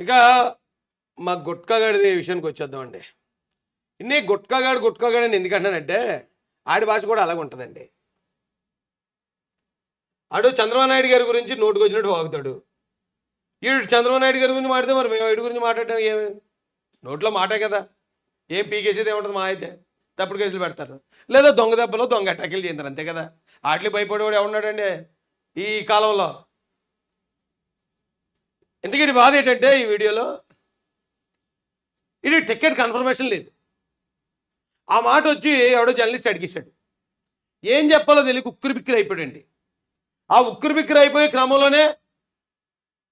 ఇక మా గుట్కాగాడి విషయానికి వచ్చేద్దామండి ఇన్ని గుట్కాగాడు గుట్కాగాడు అని ఎందుకంటానంటే ఆడి భాష కూడా అలాగ ఉంటుందండి. ఆడు చంద్రబాబు నాయుడు గారి గురించి నోటుకు వచ్చినట్టు వాగుతాడు. ఈడు చంద్రబాబు నాయుడు గారి గురించి మాట్లాడితే మరి మేము వీడి గురించి మాట్లాడడానికి ఏమి? నోట్లో మాటే కదా. ఏం పీకేసేది ఏముంటుంది మా అయితే? తప్పుడు కేసులు పెడతారు. లేదా దొంగ దెబ్బలో దొంగ అటాకులు చేస్తారు అంతే కదా. ఆటలు భయపడేవాడు ఎవడున్నాడండి? ఈ కాలంలో ఎందుకంటే బాధ ఏంటంటే ఈ వీడియోలో? ఇది టికెట్ కన్ఫర్మేషన్ లేదు. ఆ మాట వచ్చి ఎవడో జర్నలిస్ట్ అడిగేశాడు. ఏం చెప్పాలో తెలియక ఉక్కురు బిక్కిరి అయిపోయాడండి. ఆ ఉక్కురు బిక్కిరి అయిపోయే క్రమంలోనే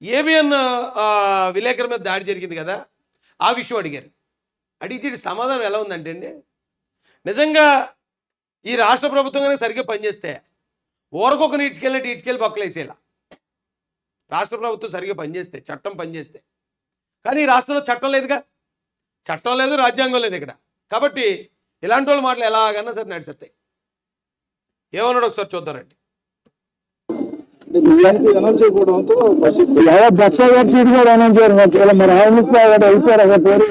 ఏబిఎన్ విలేకరి మీద దాడి జరిగింది కదా ఆ విషయం అడిగారు. అడిగితే సమాధానం ఎలా ఉందంటే అండి నిజంగా ఈ రాష్ట్ర ప్రభుత్వం కనుక సరిగ్గా పనిచేస్తే ఊరకొకని నీటికెళ్ళినట్టు ఇటుకెళ్ళి బొక్కలేసేలా. రాష్ట్ర ప్రభుత్వం సరిగ్గా పనిచేస్తే చట్టం పనిచేస్తే. కానీ ఈ రాష్ట్రంలో చట్టం లేదుగా. చట్టం లేదు రాజ్యాంగం లేదు ఇక్కడ. కాబట్టి ఇలాంటి వాళ్ళ మాటలు ఎలాగన్నా సరే నడిచేస్తాయి. ఏమన్నాడు ఒకసారి చూద్దారండి దక్ష సీట్ కూడా అనౌన్స్ చేయరు. మరి ఆయన పేరు.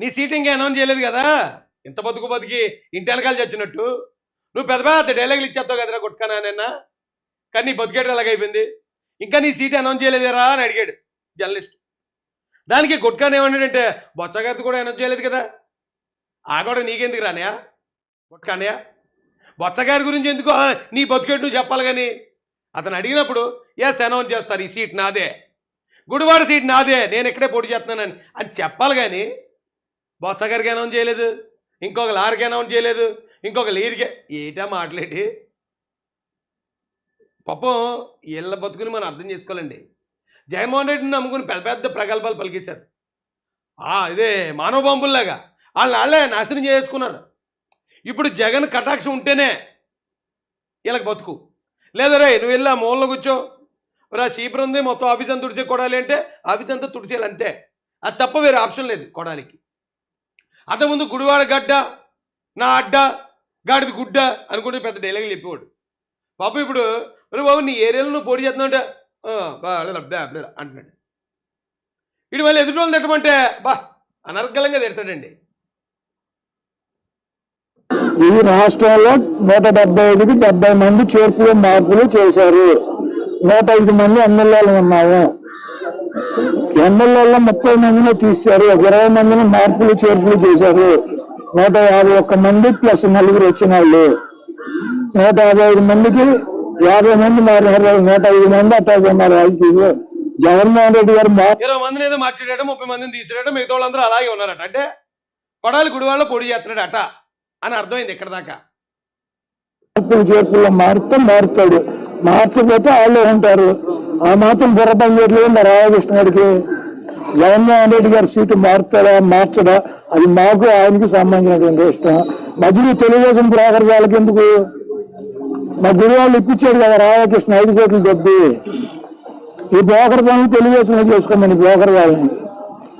నీ సీట్ ఇంకా అనౌన్స్ చేయలేదు కదా. ఇంత బతుకు బతికి ఇంటి వెనకాల చచ్చినట్టు. నువ్వు పెద్ద పెద్ద డైలాగులు ఇచ్చేస్తావు కదరా కొట్టుకనా నిన్న కానీ నీ బతికేట ఎలాగైపోయింది? ఇంకా నీ సీట్ అనౌన్స్ చేయలేదేరా అని అడిగాడు జర్నలిస్ట్. దానికి గుట్కాన్ ఏమన్నాడంటే బొచ్చగారిది కూడా అనౌన్స్ చేయలేదు కదా. ఆ కూడా నీకెందుకు రానయా గుట్కానయా బొచ్చగారి గురించి ఎందుకు? నీ బతికేట్టు నువ్వు చెప్పాలి కానీ. అతను అడిగినప్పుడు ఎస్ అనౌన్స్ చేస్తారు ఈ సీట్ నాదే. గుడివాడ సీట్ నాదే నేను ఇక్కడే పోటీ చేస్తున్నానని. అని చెప్పాలి కానీ బొత్స గారికి అనౌన్స్ చేయలేదు. ఇంకొక లారికి అనౌన్స్ చేయలేదు. ఇంకొక లీరికి ఏటా మాట్లాడి పాపం వీళ్ళ బతుకుని మనం అర్థం చేసుకోవాలండి. జగన్మోహన్ రెడ్డిని నమ్ముకుని పెద్ద పెద్ద ప్రగల్భాలు పలికేశారు. ఇదే మానవ బాంబుల్లాగా. వాళ్ళ వాళ్ళే నాశనం చేసుకున్నారు. ఇప్పుడు జగన్ కటాక్షం ఉంటేనే వీళ్ళకి బతుకు. లేదా రే నువ్వు వెళ్ళి ఆ మూలలో కూర్చో. రా సీపర్ ఉంది మొత్తం ఆఫీస్ అంతా తుడిసే కొడాలి అంటే ఆఫీస్ అంతా తుడిసేయాలి అంతే. అది తప్ప వేరే ఆప్షన్ లేదు కొడాలికి. అంతకుముందు గుడివాడ గడ్డ నా అడ్డ గాడిది గుడ్డ అనుకుంటే పెద్ద డైలాగులు చెప్పేవాడు. పాపం ఇప్పుడు అరే బాబు నీ ఏరియాలో నువ్వు పోటీ చేస్తున్నావు అంటే అంటున్నాడు. ఇటు మళ్ళీ ఎదుటి వాళ్ళు తిట్టమంటే బా అనర్గలంగా తిడతాడండి. ఈ రాష్ట్రంలో నూట డెబ్బై ఐదుకి డెబ్బై మంది చేర్పులు మార్పులు చేశారు. నూట ఐదు మంది ఎమ్మెల్యేలు ఉన్నాము ఎమ్మెల్యేలో ముప్పై మందిని తీశారు. ఒక ఇరవై మందిని మార్పులు చేర్పులు చేశారు. నూట యాభై ఒక్క మంది ప్లస్ నలుగురు వచ్చిన వాళ్ళు. నూట యాభై ఐదు మందికి యాభై మంది మారినారు నూట ఐదు మంది అట్లా ఉన్నారు ఐదు జగన్మోహన్ రెడ్డి గారు ఇరవై మందిని ఏదో మార్చాడట ముప్పై మందిని తీసాడట మిగతా వాళ్ళందరూ అలాగే ఉన్నారట. అంటే కొడాలి గుడివాళ్ళలో పొడి చేస్తున్నాడు అట అని అర్థమైంది ఇక్కడ దాకా. మార్పులు చేర్పుల్లో మారితే మారుతాడు. మార్చకపోతే వాళ్ళే ఉంటారు. ఆ మాత్రం బుర్ర పని చేయట్లేదు మరి రామకృష్ణ గారికి. జగన్మోహన్ రెడ్డి గారి సీటు మారుతాడా మార్చడా? అది మాకు ఆయనకి సంబంధించినటువంటి ఇష్టం మధ్యలో తెలుగుదేశం బ్రోకర్ వాళ్ళకి ఎందుకు? మా గురి వాళ్ళు ఇప్పించాడు కదా రామకృష్ణ ఐదు కోట్లు దెబ్బి ఈ బ్రోకర్ పనులు తెలుగుదేశంలో చేసుకోమని బ్రోకర్ వాళ్ళని.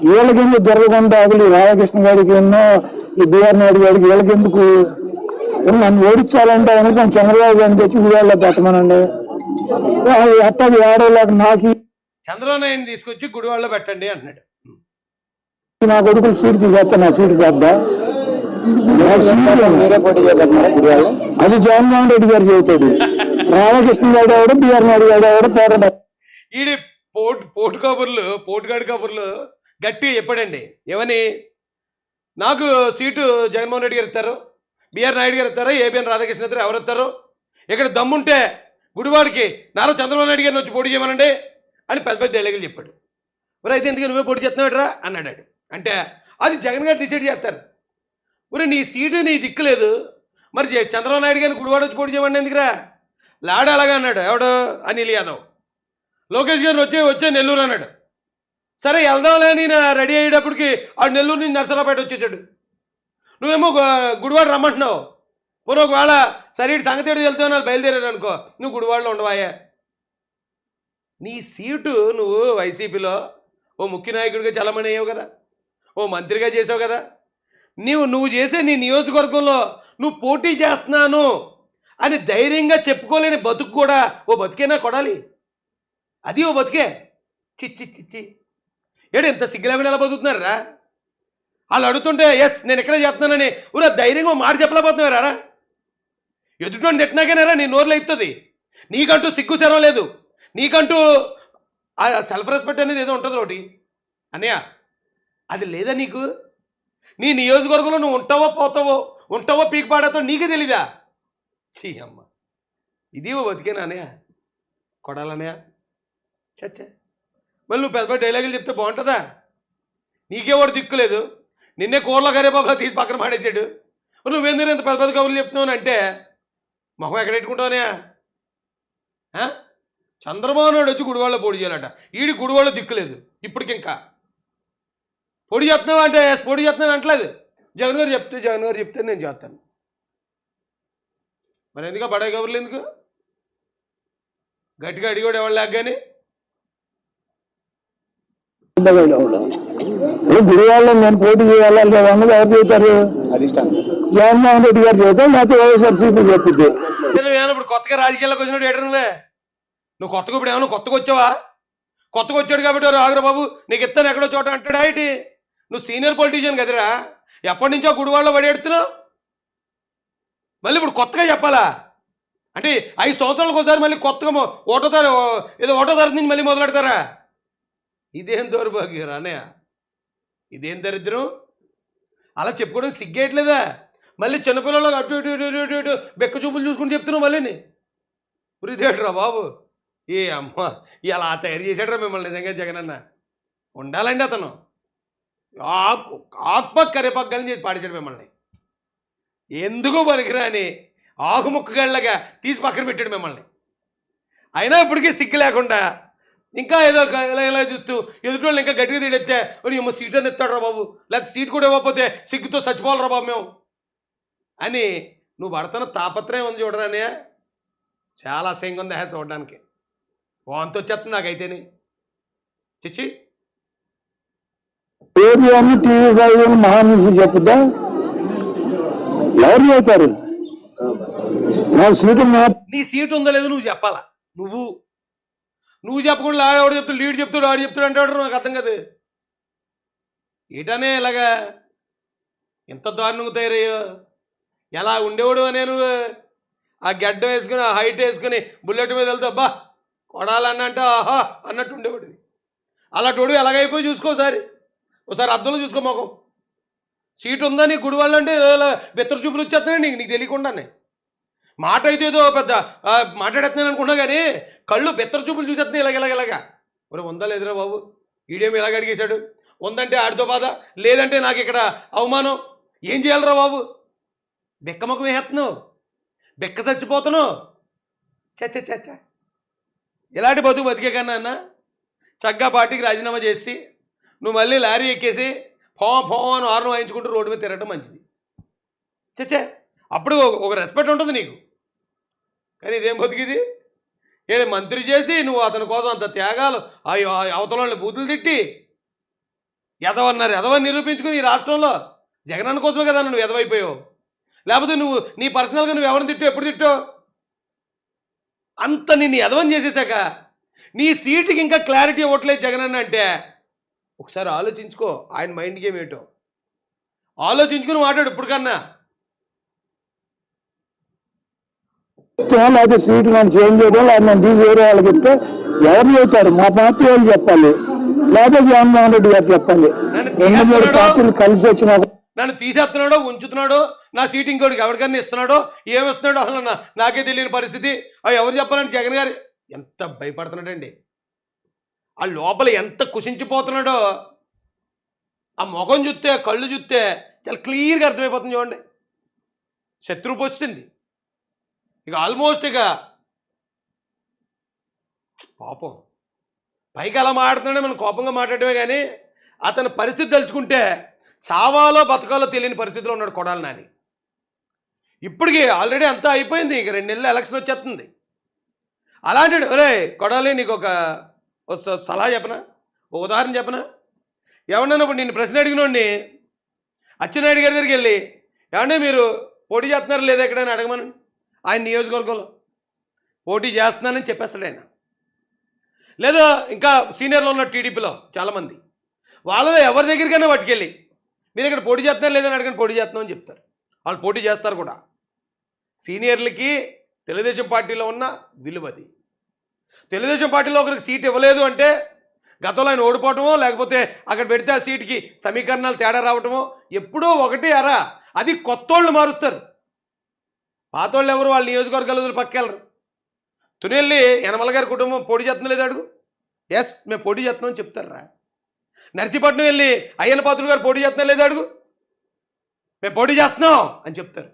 వీళ్ళకి ఎందుకు దొరకకుండా అసలు ఈ రామకృష్ణ గారికి ఎన్నో ఈ బిఆర్ నాయుడు గారికి వీళ్ళకి ఎందుకు నన్ను ఓడించాలంటే అనుకుని చంద్రబాబు గారిని తెచ్చి వీళ్ళలో పెట్టమనండి. అట్టది ఆడేలాగా నాకు చంద్రబాబు నాయుడిని తీసుకొచ్చి గుడివాళ్ళలో పెట్టండి అంటున్నాడు. నా కొడుకులు సీట్ తీసేస్తా నా సీటు పెద్ద. అది జగన్మోహన్ రెడ్డి గారు చెబుతాడు రామకృష్ణ గారు ఎవడు బిఆర్ నాయుడు గారు ఎవడు పేరడ ఈడి పోటు పోటు కబుర్లు పోటుగాడి కబుర్లు గట్టిగా చెప్పాడండి. ఏమని? నాకు సీటు జగన్మోహన్ రెడ్డి గారు ఇస్తారు బిఆర్ నాయుడు గారు ఇస్తారు ఏబిఎన్ రాధాకృష్ణ ఇస్తారు ఎవరు ఇస్తారు? ఇక్కడ దమ్ముంటే గుడివాడికి నారా చంద్రబాబు నాయుడు గారిని వచ్చి పోటీ చేయమనండి అని పెద్ద పెద్ద డైలాగులు చెప్పాడు. మరి అయితే ఎందుకు నువ్వే పోటీ చేస్తున్నాడురా అన్నాడు ఆడు. అంటే అది జగన్ గారు డిసైడ్ చేస్తారు. మరి నీ సీటు నీ దిక్కులేదు. మరి చంద్రబాబు నాయుడు గారిని గుడివాడ వచ్చి పోటీ చేయమని ఎందుకురా? లాడ అలాగా అన్నాడు. ఎవడు? అనిల్ యాదవ్. లోకేష్ గారిని వచ్చే వచ్చే నెల్లూరు అన్నాడు. సరే వెళ్దాంలే నేను రెడీ అయ్యేటప్పటికి ఆ నెల్లూరు నుంచి నర్సరాపేట వచ్చేసాడు. నువ్వేమో గుడివాడ రమ్మంటున్నావు. పోనీ ఒకవేళ సరే సంగతి ఏడు వెళ్తావు వాళ్ళు బయలుదేరారు అనుకో. నువ్వు గుడివాడలో ఉండవాయే. నీ సీటు నువ్వు వైసీపీలో ఓ ముఖ్య నాయకుడిగా చలమణి అయ్యావు కదా. ఓ మంత్రిగా చేసావు కదా. నీవు నువ్వు చేసే నీ నియోజకవర్గంలో నువ్వు పోటీ చేస్తున్నాను అని ధైర్యంగా చెప్పుకోలేని బతుకు కూడా ఓ బతికేనా కొడాలి? అది ఓ బతికే. చిచ్చి చిచ్చి ఏడు ఇంత సిగ్గు లేకుండా ఎలా బతుకుతున్నారా వాళ్ళు అడుగుతుంటే ఎస్ నేను ఇక్కడే చెప్తున్నానని ఊరా ధైర్యంగా ఓ మాట చెప్పలేకపోతున్నారా ఎదుటి తిట్టినాకేనారా నీ నోరులో ఎత్తుంది నీకంటూ సిగ్గు శరం లేదు. నీకంటూ ఆ సెల్ఫ్ రెస్పెక్ట్ అనేది ఏదో ఉంటుంది ఒకటి అన్నయ్య అది లేదా నీకు? నీ నియోజకవర్గంలో నువ్వు ఉంటావో పోతావో ఉంటావో పీక్ పాడతో నీకే తెలీదా? చీ అమ్మ. ఇది ఓ బతికేనా అన్నయ్య? కొడాలన్నయ్య చచ్చా మళ్ళీ నువ్వు పెద్ద పెద్ద డైలాగులు చెప్తే బాగుంటుందా? నీకే వాడు దిక్కులేదు నిన్నే కూరలో కరేపాపలా తీసి పక్కన పాడేసాడు నువ్వెందుకు ఇంత పెద్ద పెద్ద కబుర్లు చెప్తున్నావు అంటే మొహం ఎక్కడ పెట్టుకుంటావునే చంద్రబాబు నాయుడు వచ్చి గుడివాళ్ళ పొడి చేయాలట. ఈడి గుడివాళ్ళ దిక్కులేదు ఇప్పటికింకా. పొడి చేస్తున్నావా అంటే "ఎస్, పొడి చేస్తున్నాను అంటలేదు జగన్ గారు చెప్తే జగన్ గారు చెప్తే నేను చేస్తాను. మరి ఎందుకు బడాయి కబుర్లు ఎందుకు? గట్టిగా అడిగాడు ఎవరు లేక కానీ గుడివాళ్ళని నేను పోటీ చేయాలా లేదా అన్నది ఎవరు చెబుతారు జగన్మోహన్ రెడ్డి గారు చెబుతారు లేకపోతే వైఎస్ఆర్సీపీ చెప్పింది ఇప్పుడు కొత్తగా రాజకీయాల్లోకి వచ్చినట్టు ఏడు నువ్వే? నువ్వు కొత్తగా ఇప్పుడు ఏమన్నా కొత్తగా వచ్చావా? కొత్తగా వచ్చాడు కాబట్టి "ఓ ఆగురా బాబు? నీకు ఇస్తాను ఎక్కడో చోట అంటాడా ఏంటి? నువ్వు సీనియర్ పొలిటీషియన్ కదరా? ఎప్పటి నుంచో గుడివాళ్ళు పడేడుతున్నావు మళ్ళీ ఇప్పుడు కొత్తగా చెప్పాలా? అంటే ఐదు సంవత్సరాలకు ఒకసారి మళ్ళీ కొత్తగా ఓటో తార ఏదో ఓటో తరగతి నుంచి మళ్ళీ మొదలెడతారా? ఇదేం దౌర్భాగ్యం అన్నయ్య. ఇదేం దరిద్రం? అలా చెప్పుకోవడం సిగ్గేయట్లేదా? మళ్ళీ చిన్నపిల్లలు అటు ఇటు ఇటు ఇటు ఇటు బెక్క చూపులు చూసుకుని చెప్తున్నావు మళ్ళీ ఉరిదేట్రా బాబు. ఏ అమ్మ ఇలా తయారు చేశాడరా మిమ్మల్ని నిజంగా జగన్ అన్న ఉండాలండి అతను. ఆత్మ కరేపాకు చేసి పాడేశాడు మిమ్మల్ని. ఎందుకు పనికిరాని ఆకుముక్కగళ్ళగా తీసి పక్కన పెట్టాడు మిమ్మల్ని. అయినా ఇప్పటికీ సిగ్గు లేకుండా ఇంకా ఏదో ఇలా ఇలా చూస్తూ ఎదుటి వాళ్ళు ఇంకా గట్టిగా తిడితే ఏమో సీట్ అని ఎత్తాడు రా బాబు. లేకపోతే సీట్ కూడా ఇవ్వకపోతే సిగ్గుతో చచ్చిపోవాలరా బాబు మేము. అని నువ్వు పడుతున్న తాపత్రయం ఉంది చూడరానే చాలా అసహ్యంగా ఉంది హ్యా చూడడానికి. వాంతో చెత్త నాకైతేనే. చిచ్చి. ఏబిఎన్ టీవీ ఫైవ్ మహాన్యూస్ చెప్పుద్దా ఎవరు చెబుతారు? నా సీటు నీ సీట్ ఉందో లేదు నువ్వు చెప్పాలా? నువ్వు నువ్వు చెప్పకుండా ఆడవాడు చెప్తాడు లీడ్ చెప్తాడు ఆడు చెప్తాడు అంటాడు నాకు అర్థం కదా. ఏటనే ఇలాగా ఎంత దారుణంగా తయారయ్యో? ఎలా ఉండేవాడు అనే నువ్వు? ఆ గడ్డ వేసుకుని ఆ హైట్ వేసుకుని బుల్లెట్ మీద వెళ్తా బా కొడాలన్నంటే ఆహా అన్నట్టు ఉండేవాడు అలాంటి ఎలాగైపోయి చూసుకో ఒకసారి అద్దంలో చూసుకో మొఖం. సీట్ ఉందా నీ గుడి వాళ్ళు అంటే బెత్తర చూపులు వచ్చేస్తున్నాయి నీకు నీకు తెలియకుండానే. మాట అయితే ఏదో పెద్ద మాట్లాడేస్తున్నాను అనుకున్నా కానీ కళ్ళు బెత్తర చూపులు చూసేస్తున్నాయి ఇలాగ ఇలాగ ఇలాగ. మరి ఉందా లేదురా బాబు. ఈడేమి ఇలాగ అడిగేశాడు. ఉందంటే ఆడితో బాధ లేదంటే నాకు ఇక్కడ అవమానం. ఏం చేయాలరా బాబు? బెక్కమ్మకం వేసేస్తున్నావు. బెక్క చచ్చిపోతున్నావు. చచ్చ చచ్చ ఇలాంటి బతుకు బతికే కన్నా అన్న చక్కగా పార్టీకి రాజీనామా చేసి నువ్వు మళ్ళీ లారీ ఎక్కేసి ఫో ఫో అని ఆరును వాయించుకుంటూ రోడ్డు మీద తిరగడం మంచిది. చచ్చే అప్పుడు ఒక- రెస్పెక్ట్ ఉంటుంది నీకు. కానీ ఇదేం బతికిది? ఏ మంత్రి చేసి నువ్వు అతని కోసం అంత త్యాగాలు ఆ ఆ బూతులు తిట్టి ఎదవన్నారు. ఎదవని నిరూపించుకుని ఈ రాష్ట్రంలో జగనన్న కోసమే కదా నువ్వు ఎదవైపోయావు. లేకపోతే నువ్వు నీ పర్సనల్గా నువ్వు ఎవరిని తిట్టావు? ఎప్పుడు తిట్టావు? అంత నిన్ను ఎదవని చేసేసాక నీ సీటుకి ఇంకా క్లారిటీ ఇవ్వట్లేదు జగనన్న అంటే ఒకసారి ఆలోచించుకో ఆయన మైండ్ గేమ్ ఏంటో. ఆలోచించుకుని మాట్లాడు ఇప్పుడు కన్నా లేకపోతే సీటు మనం చేంజ్ చేయడం లేదా మనం తీసి వేరే వాళ్ళకి ఇస్తే ఎవరు చెబుతారు మా పార్టీ వాళ్ళు చెప్పాలి. లేకపోతే జగన్మోహన్ రెడ్డి గారు చెప్పాలి. రెండు మూడు పార్టీలు కలిసి వచ్చిన నన్ను తీసేస్తున్నాడో? ఉంచుతున్నాడో? నా సీట్ ఇంకోటికి ఎవరికన్నా ఇస్తున్నాడో? ఏమిస్తున్నాడో? అసలు నాకే తెలియని పరిస్థితి. అవి ఎవరు చెప్పాలంటే జగన్ గారు? ఎంత భయపడుతున్నాడండి. ఆ లోపల ఎంత కుషించిపోతున్నాడో ఆ ముఖం చూస్తే కళ్ళు చూస్తే చాలా క్లియర్గా అర్థమైపోతుంది చూడండి. శత్రువు వచ్చింది ఇక ఆల్మోస్ట్ ఇక పాపం. పైకి అలా మాట్లాడుతున్నాడే మనం కోపంగా మాట్లాడమే కానీ అతని పరిస్థితి తలుచుకుంటే చావాలో బతకాలో తెలియని పరిస్థితిలో ఉన్నాడు కొడాలి నాని. ఇప్పటికి ఆల్రెడీ అంతా అయిపోయింది. ఇక రెండు నెలలు ఎలక్షన్ వచ్చేస్తుంది. అలాంటి ఒరే కొడాలి నీకు ఒక ఒక సలహా చెప్పనా? ఒక ఉదాహరణ చెప్పనా? ఎవరన్నా ఇప్పుడు నేను ప్రశ్న అడిగినోడిని అచ్చెన్నాయుడు గారి దగ్గరికి వెళ్ళి ఏమంటే మీరు పోటీ చేస్తున్నారా లేదా ఎక్కడైనా అడగమని? ఆయన నియోజకవర్గంలో పోటీ చేస్తున్నానని చెప్పేస్తాడు ఆయన. లేదా ఇంకా సీనియర్లో ఉన్న టీడీపీలో చాలామంది వాళ్ళలో ఎవరి దగ్గరికైనా పట్టుకెళ్ళి మీరు ఇక్కడ పోటీ చేస్తున్నారు లేదని అడగండి పోటీ చేస్తున్నాం అని చెప్తారు. వాళ్ళు పోటీ చేస్తారు కూడా. సీనియర్లకి తెలుగుదేశం పార్టీలో ఉన్న విలువది. తెలుగుదేశం పార్టీలో ఒకరికి సీట్ ఇవ్వలేదు అంటే గతంలో ఆయన ఓడిపోవటమో లేకపోతే అక్కడ పెడితే ఆ సీట్కి సమీకరణాలు తేడా రావటమో ఎప్పుడో ఒకటి అరా అది కొత్తోళ్ళు మారుస్తారు. పాతోళ్ళు ఎవరు? వాళ్ళ నియోజకవర్గాలు పక్కెళ్ళరు తునెళ్ళి యనమల గారి కుటుంబం పోటీ చేస్తున్నా లేదు అడుగు. ఎస్ మేము పోటీ చేస్తున్నామని చెప్తారా? నర్సీపట్నం వెళ్ళి అయ్యన పాత్రుడు గారు పోటీ చేస్తున్నా లేదు అడుగు. మేము పోటీ చేస్తున్నాం అని చెప్తారు.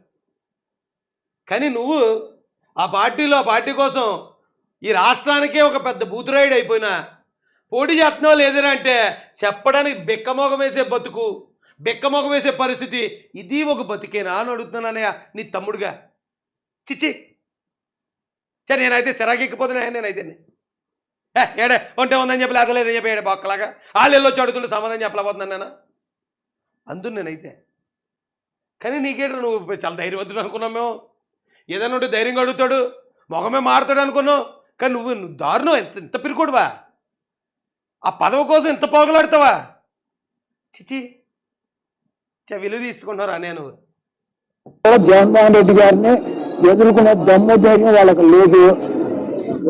కానీ నువ్వు ఆ పార్టీలో ఆ పార్టీ కోసం ఈ రాష్ట్రానికే ఒక పెద్ద బూతురాయుడు అయిపోయినా. పోటీ చేస్తున్నావు లేదని అంటే చెప్పడానికి బిక్కమోగం వేసే బతుకు బిక్కమోగం వేసే పరిస్థితి ఇది ఒక బతికేనా అని అడుగుతున్నానయ్యా నీ తమ్ముడుగా. చిచ్చి. సరే నేనైతే సిరాకెక్కిపోతున్నా నేనైతే ఏ ఏడే ఉంటే ఉందని చెప్పి లేదలేదని చెప్పి ఏడే బొక్కలాగా. వాళ్ళు వెళ్ళొచ్చి అడుగుతుంటే సమాధానం చెప్పలేకపోతున్నాను నేను అందు నేనైతే. కానీ నీకేంటి నువ్వు చాలా ధైర్యవంతుడు అనుకున్నాం మేము? ఏదైనా ఉంటే ధైర్యంగా అడుగుతాడు మొగమే మారుతాడు అనుకున్నావు కానీ నువ్వు నువ్వు దారుణం. ఎంత ఇంత పిరికోడువా? ఆ పదవి కోసం ఇంత పోగలాడతావా? చిచి చ విలువ తీసుకుంటున్నారా నేను? కూడా జగన్మోహన్ రెడ్డి గారిని ఎదుర్కొనే దమ్ము ధైర్యం వాళ్ళకి లేదు.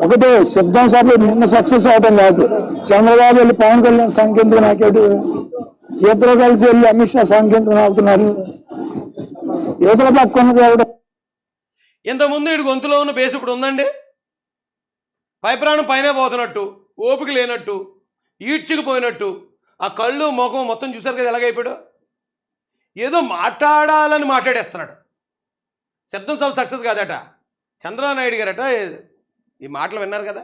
ఒకటే సిద్ధం సభ నిన్న సక్సెస్ అవడం కాదు. చంద్రబాబు వెళ్ళి పవన్ కళ్యాణ్ సంఖ్యంతో నాకేడు ఇద్దరు కలిసి వెళ్ళి అమిత్ షా సంఖ్యంతో నాకుతున్నారు? ఇతర పక్క ఉన్నది ఎవడు ఇంతకుముందు ఇటు గొంతులో ఉన్న బేస్ ఇప్పుడు ఉందండి? పై ప్రాణం పైనే పోతున్నట్టు ఓపిక లేనట్టు ఈడ్చుకుపోయినట్టు ఆ కళ్ళు ముఖం మొత్తం చూసారు కదా ఎలాగైపోయాడు ఏదో మాట్లాడాలని మాట్లాడేస్తున్నాడు. శబ్దం సభ సక్సెస్ కాదట. చంద్రబాబు నాయుడు గారట ఈ మాటలు విన్నారు కదా?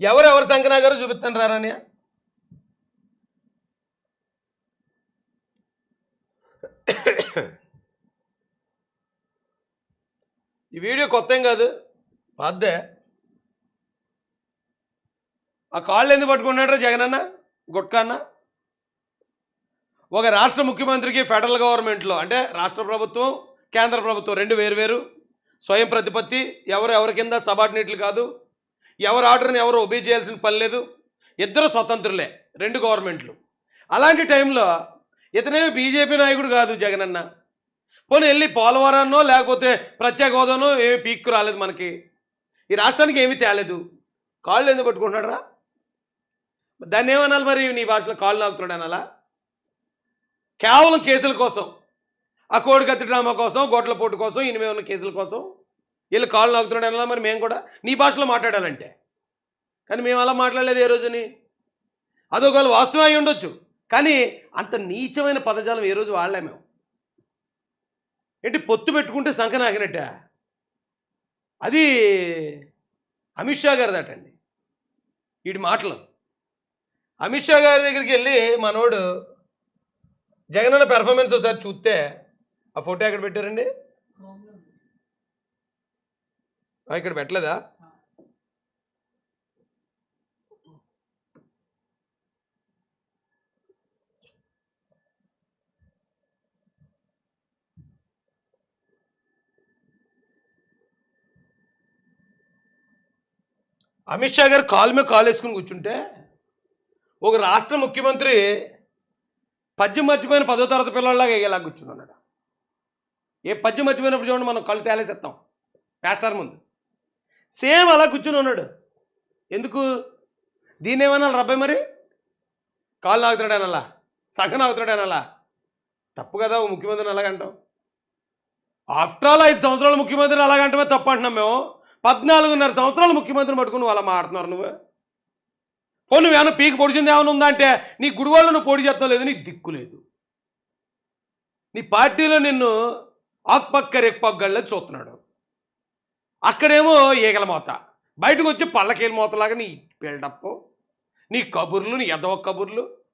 ఎవరెవరు శంకనా గారు చూపిస్తాను రారాని ఈ వీడియో కొత్త ఏం కాదు. పాద్దే. ఆ కాళ్ళు ఎందుకు పట్టుకున్నాడు జగనన్న గుట్కా అన్న ఒక రాష్ట్ర ముఖ్యమంత్రికి ఫెడరల్ గవర్నమెంట్లో అంటే రాష్ట్ర ప్రభుత్వం కేంద్ర ప్రభుత్వం రెండు వేరు స్వయం ప్రతిపత్తి ఎవరు ఎవరి కింద సబార్డినేట్లు కాదు. ఎవరు ఆర్డర్ని ఎవరు ఒబే చేయాల్సిన పని లేదు. ఇద్దరు స్వతంత్రులే రెండు గవర్నమెంట్లు. అలాంటి టైంలో ఇతనే బీజేపీ నాయకుడు కాదు జగనన్న పోనీ వెళ్ళి పోలవరాన్నో లేకపోతే ప్రత్యేక హోదానో ఏమి పీక్కు రాలేదు మనకి. ఈ రాష్ట్రానికి ఏమీ తేలేదు. కాళ్ళు ఎందుకు పట్టుకుంటున్నాడు రా దాన్ని ఏమనాలి మరి నీ భాషలో కాళ్ళు నాకుతున్నాడు అనాలా? కేవలం కేసుల కోసం ఆ కోడి కత్తి డ్రామా కోసం గోట్ల పోటు కోసం ఇనిమే ఉన్న కేసుల కోసం వీళ్ళు కాళ్ళు నాకుతున్నాడు అనాలా మరి మేము కూడా? నీ భాషలో మాట్లాడాలంటే. కానీ మేము అలా మాట్లాడలేదు ఏ రోజుని? అదొకవేళ వాస్తవం అయి ఉండొచ్చు. కానీ అంత నీచమైన పదజాలం ఏ రోజు వాడలే మేము. ఏంటి పొత్తు పెట్టుకుంటే సంఖ నాకినట్ట? అది అమిత్ షా గారిదటండి వీటి మాటలు. అమిత్ షా గారి దగ్గరికి వెళ్ళి మనోడు జగనన్న పెర్ఫార్మెన్స్ ఒకసారి చూస్తే ఆ ఫోటో ఎక్కడ పెట్టారండి? ఇక్కడ పెట్టలేదా? అమిత్ షా గారు కాలు మీద కాలు వేసుకుని కూర్చుంటే ఒక రాష్ట్ర ముఖ్యమంత్రి పద్యం మర్చిపోయిన పదో తరగతి పిల్లల్లాగా ఎలా కూర్చున్నాడు. ఏ పద్యం మర్చిపోయినప్పుడు చూడండి మనం కళ్ళు తేలేసేస్తాం ప్యాస్టర్ ముందు. సేమ్ అలా కూర్చుని ఉన్నాడు. ఎందుకు? దీన్ని ఏమన్నా రబ్బాయి మరి? కాళ్ళు నాగుతున్నాడు అలా సంఖ నాగుతున్నాడు అలా తప్పు కదా ఓ ముఖ్యమంత్రిని అలాగంటాం ఆఫ్టర్ ఆల్ ఐదు సంవత్సరాలు ముఖ్యమంత్రిని అలాగంటమే తప్పు అంటున్నాం మేము. పద్నాలుగున్నర సంవత్సరాలు ముఖ్యమంత్రిని పట్టుకుని వాళ్ళ అలా మాడుతున్నారు నువ్వు. పో ఏమైనా పీకి పొడిచింది ఏమైనా ఉందా అంటే నీ గుడివాళ్ళు నువ్వు పొడి చేస్తావు లేదు నీకు దిక్కు లేదు. నీ పార్టీలో నిన్ను ఆక్పక్క రెక్పగ్గళ్ళ చూస్తున్నాడు. అక్కడేమో ఈగల మోత. బయటకు వచ్చి పళ్ళకేల మోతలాగా నీ బిల్డప్ నీ కబుర్లు నీ ఎదవ కబుర్లు.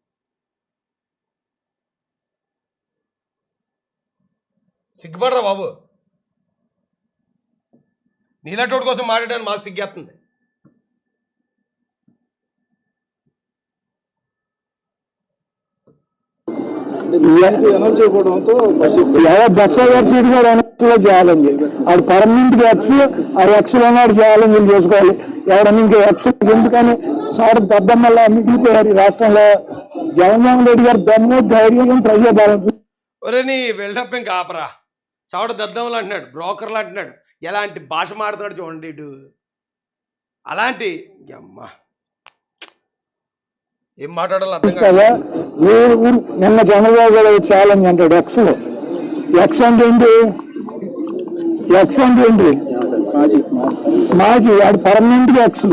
సిగ్గుపడరా బాబు. నీలాంటి కోసం మాట్లాడడానికి మాకు సిగ్గేస్తుంది సీట్ కూడా ఎన్ఎక్స్లో చేయాలండి అది పర్మనెంట్గా ఎక్స్ ఆ ఎక్స్ లోనాడు చేయాలని చేసుకోవాలి. ఎవడన్నా ఇంకా ఎక్స్ ఎందుకని? సార్ దద్దమ్మల్లా మిగిలిపోయారు ఈ రాష్ట్రంలో. జగన్మోహన్ రెడ్డి గారు దమ్ము ధైర్యం ప్రజా బ్యాలెన్స్ ఒరే నీ బిల్డప్ ఇంకా ఆపరా. చవట దద్దములు అంటున్నాడు బ్రోకర్లు అంటున్నాడు. ఎలాంటి భాష మాడుతున్నాడు చూడండి ఇటు. అలాంటి అమ్మ ఏం మాట్లాడాలో అర్థం కాదు. ఊరు ఊరు? నిన్న చంద్రబాబు గారు ఛాలెంజ్ అంటాడు ఎక్స్లో. ఎక్స్ అంటే ఏంటి? ఎక్స్ అంటే ఏంటి? మాజీ. ఆడు పర్మనెంట్గా ఎక్స్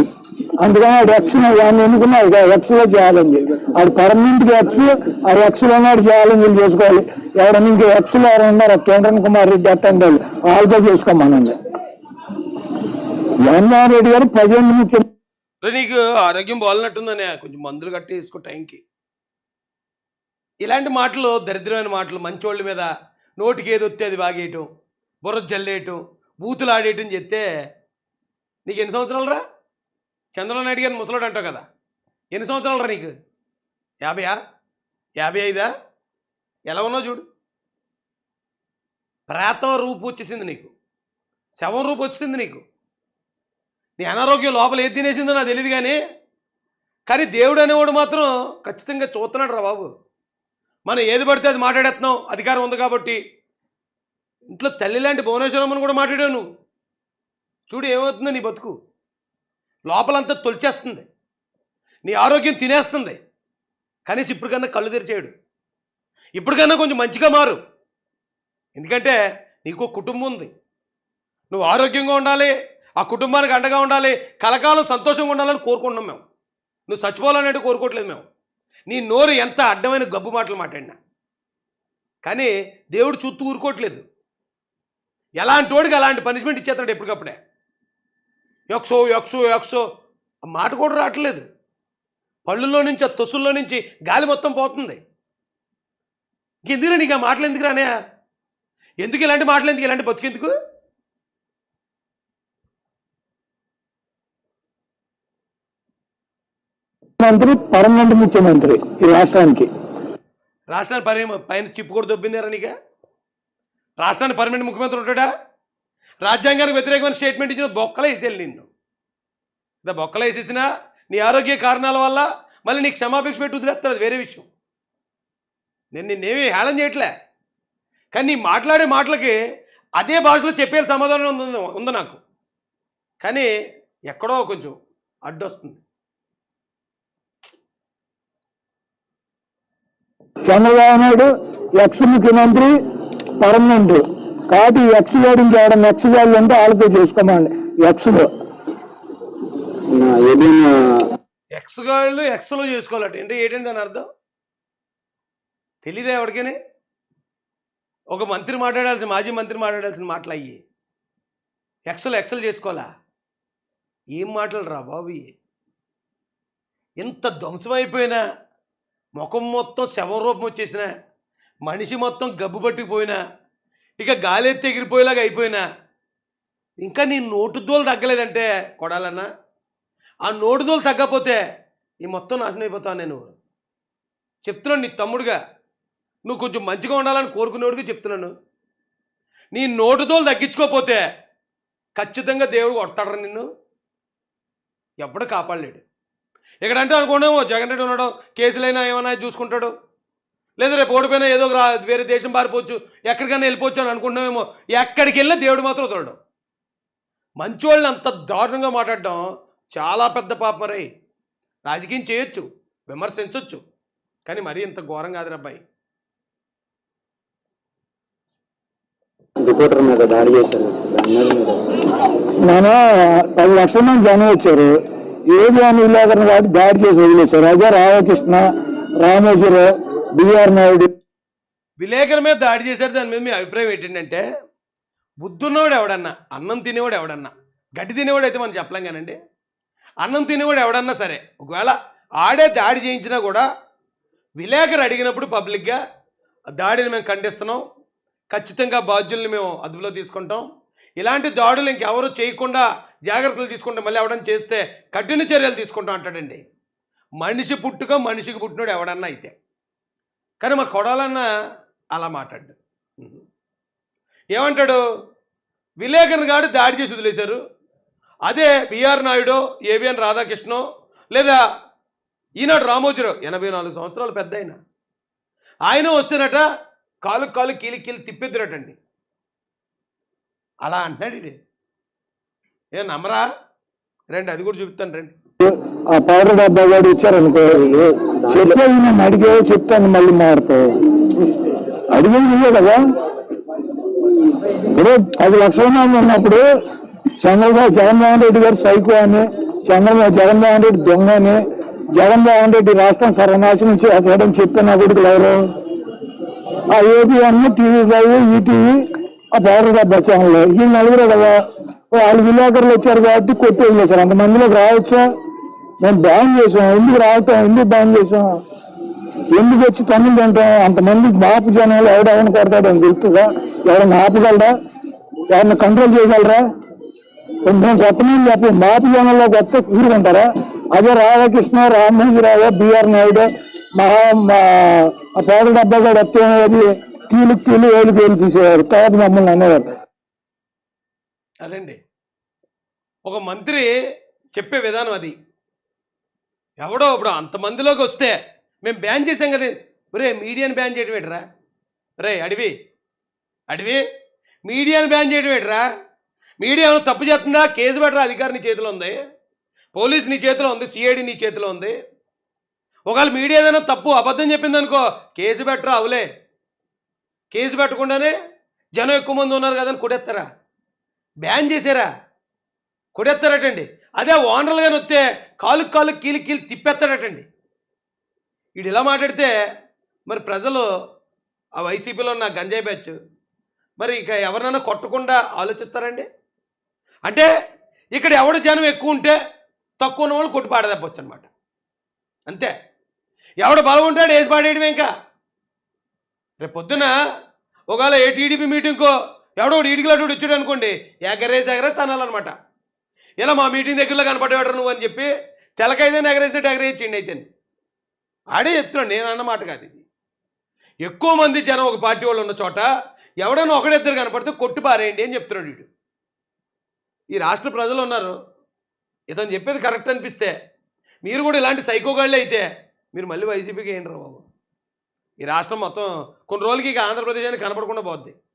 అందుకని ఆడు ఎక్స్ వాడిని ఎన్నుకున్నాడు ఎక్స్లో చెప్పి. ఆడు పర్మనెంట్గా ఎక్స్ ఆ ఎక్స్లో నాడు చేయాలని చెప్పి చేసుకోవాలి. ఎవడన్నా ఇంకా ఎక్స్లో ఎవరైనా ఉన్నారు? కేంద్రన్ కుమార్ రెడ్డి అట్టండి వాళ్ళతో చేసుకోమనండి. జగన్మోహన్ రెడ్డి గారు పదిహేను ముఖ్యం రే నీకు ఆరోగ్యం బాగున్నట్టుందనే. కొంచెం మందులు కట్టి వేసుకో టైంకి. ఇలాంటి మాటలు దరిద్రమైన మాటలు మంచోళ్ళ మీద నోటికి ఏది వస్తే అది బాగేయటం బుర్ర జల్లేయటం బూతులు ఆడేయటం చెప్తే నీకు ఎన్ని సంవత్సరాలు రా? చంద్రబాబు నాయుడు గారిని ముసలోడు అంటావు కదా. ఎన్ని సంవత్సరాలు రా నీకు? యాభైయా? యాభై ఐదా? ఎలా ఉన్నావు చూడు. ప్రేతం రూపు వచ్చేసింది నీకు. శవం రూపు వచ్చేసింది నీకు. నీ అనారోగ్యం లోపల ఏది తినేసిందో నాకు తెలియదు కానీ కానీ దేవుడు అనేవాడు మాత్రం ఖచ్చితంగా చూస్తున్నాడు రా బాబు. మనం ఏది పడితే అది మాట్లాడేస్తున్నాం. అధికారం ఉంది కాబట్టి. ఇంట్లో తల్లి లాంటి భువనేశ్వరమ్మను కూడా మాట్లాడావు నువ్వు. చూడు ఏమవుతుందో నీ బతుకు. లోపలంతా తొలిచేస్తుంది. నీ ఆరోగ్యం తినేస్తుంది. కనీసం ఇప్పటికన్నా కళ్ళు తెరిచేయడు. ఇప్పటికన్నా కొంచెం మంచిగా మారు. ఎందుకంటే నీకు ఒక కుటుంబం ఉంది. నువ్వు ఆరోగ్యంగా ఉండాలి ఆ కుటుంబానికి అండగా ఉండాలి కలకాలం సంతోషంగా ఉండాలని కోరుకుంటున్నాం మేము. నువ్వు చచ్చిపోవాలనేది కోరుకోవట్లేదు మేము. నీ నోరు ఎంత అడ్డమైన గబ్బు మాటలు మాట్లాడినా. కానీ దేవుడు చూస్తూ ఊరుకోవట్లేదు. ఎలాంటి వాడికి అలాంటి పనిష్మెంట్ ఇచ్చేస్తాడు ఎప్పటికప్పుడే. యక్సో యక్సో యక్సో ఆ మాట కూడా రావట్లేదు. పళ్ళుల్లో నుంచి ఆ తొసుల్లో నుంచి గాలి మొత్తం పోతుంది. ఇంకెందుకురా నీకు ఆ మాటలు ఎందుకు రానే ఎందుకు ఇలాంటి మాటలు ఎందుకు? ఇలాంటి బతుకెందుకు మంత్రి పర్మనెంట్ ముఖ్యమంత్రి ఈ రాష్ట్రానికి. రాష్ట్రాన్ని పరి పైన చిప్పు కూడా దొబ్బిందారా నీక? రాష్ట్రానికి పర్మనెంట్ ముఖ్యమంత్రి ఉంటాడా? రాజ్యాంగానికి వ్యతిరేకమైన స్టేట్మెంట్ ఇచ్చిన బొక్కలే వేసేయాలి నిన్ను. ఇదా బొక్కలు వేసేసినా నీ ఆరోగ్య కారణాల వల్ల మళ్ళీ నీకు క్షమాపేక్ష పెట్టి వదిలేస్తారు అది వేరే విషయం. నేను నిన్నేమీ హేళన చేయట్లే. కానీ నీ మాట్లాడే మాటలకి అదే భాషలో చెప్పే సమాధానం ఉంది ఉంది నాకు. కానీ ఎక్కడో కొంచెం అడ్డొస్తుంది. చంద్రబాబు నాయుడు ఎక్స్ ముఖ్యమంత్రి పర్మనెంట్. కాబట్టి ఎక్స్ గారు ఇంకేడ ఎక్స్ గారు ఉంటే వాళ్ళతో చేసుకోమండి. ఎక్స్లో. ఏదైనా ఎక్స్ గాళ్ళు ఎక్స్లో చేసుకోవాలట. ఏంటి ఏంటంటే దాని అర్థం? తెలీదా ఎవరికని? ఒక మంత్రి మాట్లాడాల్సిన మాజీ మంత్రి మాట్లాడాల్సిన మాటలు అయ్యి. ఎక్సలు ఎక్సలు చేసుకోవాలా? ఏం మాటలు రా బాబు? ఎంత ధ్వంసమైపోయినా ముఖం మొత్తం శవం రూపం వచ్చేసిన మనిషి మొత్తం గబ్బు పట్టుకుపోయినా ఇక గాలి ఎత్తి ఎగిరిపోయేలాగా అయిపోయినా. ఇంకా నీ నోటు దోలు తగ్గలేదంటే కొడాలన్నా? ఆ నోటుదోలు తగ్గకపోతే ఈ మొత్తం నాశనం అయిపోతావు నేను. చెప్తున్నాను నీ తమ్ముడుగా. నువ్వు కొంచెం మంచిగా ఉండాలని కోరుకునేవాడికి చెప్తున్నాను. నీ నోటుదోలు తగ్గించుకోకపోతే ఖచ్చితంగా దేవుడు కొడతాడు నిన్ను. ఎప్పుడు కాపాడలేడు. ఇక్కడంటే అనుకోండేమో జగన్ రెడ్డి ఉన్నాడు కేసులైనా ఏమైనా చూసుకుంటాడు. లేదా రేపు ఓడిపోయినా ఏదో వేరే దేశం పారిపోవచ్చు ఎక్కడికైనా వెళ్ళిపోవచ్చు అని అనుకుంటున్నామేమో. ఎక్కడికి వెళ్ళినా దేవుడు మాత్రం వదలడు. మంచోళ్ళని అంత దారుణంగా మాట్లాడడం చాలా పెద్ద పాపం రే రాజకీయం చేయొచ్చు విమర్శించవచ్చు కానీ మరీ ఇంత ఘోరం కాదు అబ్బాయి. రిపోర్టర్ మీద దాడి చేశారు. పది లక్షల మంది జనం వచ్చారు. ఏది అని విలేకరణ కాబట్టి దాడి చేసి వదిలేశారు. అదే రామకృష్ణ రామేశ్వరరావు బిఆర్ నాయుడు. విలేకరుల మీద దాడి చేశారు. దాని మీద మీ అభిప్రాయం ఏంటంటే బుద్ధున్నవాడు ఎవడన్నా అన్నం తినేవాడు ఎవడన్నా గడ్డి తినేవాడు అయితే మనం చెప్పలేం కానండి. అన్నం తినేవాడు ఎవడన్నా సరే ఒకవేళ ఆడే దాడి చేయించినా కూడా విలేకరు అడిగినప్పుడు పబ్లిక్గా దాడిని మేము ఖండిస్తున్నాం. ఖచ్చితంగా బాధ్యుల్ని మేము అదుపులో తీసుకుంటాం. ఇలాంటి దాడులు ఇంకెవరు చేయకుండా జాగ్రత్తలు తీసుకుంటాం మళ్ళీ ఎవడన్నా చేస్తే కఠిన చర్యలు తీసుకుంటాం అంటాడండి. మనిషి పుట్టుక మనిషికి పుట్టినోడు ఎవడన్నా అయితే. కానీ మా కొడాలన్న అలా మాట్లాడు ఏమంటాడు? విలేకరుని గాడు దాడి చేసి వదిలేశారు. అదే బిఆర్ నాయుడు ఏవిఎన్ రాధాకృష్ణ లేదా ఈనాడు రామోజీరావు ఎనభై నాలుగు సంవత్సరాలు పెద్ద ఆయన. ఆయన వస్తేనట కాలు కాలు కీలి కీలి తిప్పిద్దురటండి. అలా అంటున్నాడు ఇది ఏ నమ్మరా? రండి అది కూడా చూపిస్తాను రండి. ఆ పౌడర్ డబ్బా వాడు ఇచ్చారనుకో. చెప్పేది నేను అడిగే చెప్తాను మళ్ళీ మారుతావు. అడిగేది నువ్వే కదా. ఇప్పుడు పది లక్షల మంది ఉన్నప్పుడు చంద్రబాబు జగన్మోహన్ రెడ్డి గారు సైకో అని చంద్రబాబు జగన్మోహన్ రెడ్డి దొంగ అని జగన్మోహన్ రెడ్డి రాష్ట్రం సర్వనాశనం చేయడం చెప్పిన కొడుకులు ఎవరు? ఆ AP ABN TV five ETV ఆ పౌడర్ డబ్బా ఛానల్ ఈ నలుగురే కదా. వాళ్ళు విలేకరులు వచ్చారు కాబట్టి కొట్టి అంత అంతమందిలోకి రావచ్చా? మేము బ్యాన్ చేసాం ఎందుకు రావటం ఎందుకు బ్యాన్ చేసాం ఎందుకు వచ్చి తమిళ తింటాం అంతమంది మాపు జనాలు ఎవడెవరిని కొడతాడు అని తెలుస్తుందా? ఎవరైనా ఆపగలరా? ఎవరిని కంట్రోల్ చేయగలరా? కొంచెం చెప్పమని చెప్పి మాపు జనంలో కొత్త కూరుకుంటారా అదే రాధాకృష్ణ రామోజీరావు బిఆర్ నాయుడు మహా మా- డబ్బా కూడా వస్తే అది కీలు కీలు ఏళ్ళు కీలు తీసేవారు. తర్వాత మమ్మల్ని అనేవారు. అదండి. ఒక మంత్రి చెప్పే విధానం అది. ఎవడో ఇప్పుడు అంతమందిలోకి వస్తే మేము బ్యాన్ చేసాం కదా. రే మీడియాని బ్యాన్ చేయడం ఏంటరా? రే అడివి. అడివి మీడియాని బ్యాన్ చేయడం ఏంటరా? మీడియా తప్పు చేస్తుందా? కేసు పెట్టరా? అధికారి నీ చేతిలో ఉంది. పోలీస్ నీ చేతిలో ఉంది. సిఐడి నీ చేతిలో ఉంది. ఒకవేళ మీడియా ఏదైనా తప్పు అబద్ధం చెప్పిందనుకో కేసు పెట్టరా? అవులే. కేసు పెట్టకుండానే జనం ఎక్కువ మంది ఉన్నారు కదా అని కొడేస్తారా బ్యాన్ చేశారా? కొడేస్తారటండి అదే ఓనర్లు కానీ వస్తే కాలు కాలు కీలు కీలు తిప్పేస్తాడటండి. వీడు ఇలా మాట్లాడితే మరి ప్రజలు ఆ వైసీపీలో ఉన్న గంజాయి బ్యాచ్ మరి ఇక ఎవరినైనా కొట్టకుండా ఆలోచిస్తారండి? అంటే ఇక్కడ ఎవడు జనం ఎక్కువ ఉంటే తక్కువ ఉన్న వాళ్ళు కొట్టి పాడదప్పచ్చు అనమాట అంతే. ఎవడు బలం ఉంటాడు వేసి పాడేయడమే ఇంకా. రేపు పొద్దున ఒకవేళ ఏ టీడీపీ మీటింగ్కో ఎవడో ఒకటి ఈడికి లాంటి వచ్చాడు అనుకోండి ఎగరేసి ఎగరేసి తనాలన్నమాట. ఇలా మా మీటింగ్ దగ్గరలో కనపడేవాడు నువ్వు అని చెప్పి తెలకైతే ఎగరేసినట్టు ఎగరేయించండి అయితే ఆడే చెప్తున్నాడు నేను అన్నమాట కాదు ఇది. ఎక్కువ మంది జనం ఒక పార్టీ వాళ్ళు ఉన్న చోట ఎవడైనా ఒకడిద్దరు కనపడితే కొట్టు పారేయండి అని చెప్తున్నాడు వీడు. ఈ రాష్ట్ర ప్రజలు ఉన్నారు. ఇతను చెప్పేది కరెక్ట్ అనిపిస్తే మీరు కూడా ఇలాంటి సైకోగాళ్ళు అయితే మీరు మళ్ళీ వైసీపీకి ఏంటి రా బాబు. ఈ రాష్ట్రం మొత్తం కొన్ని రోజులకి ఇక ఆంధ్రప్రదేశ్ అని కనపడకుండా పోద్ది.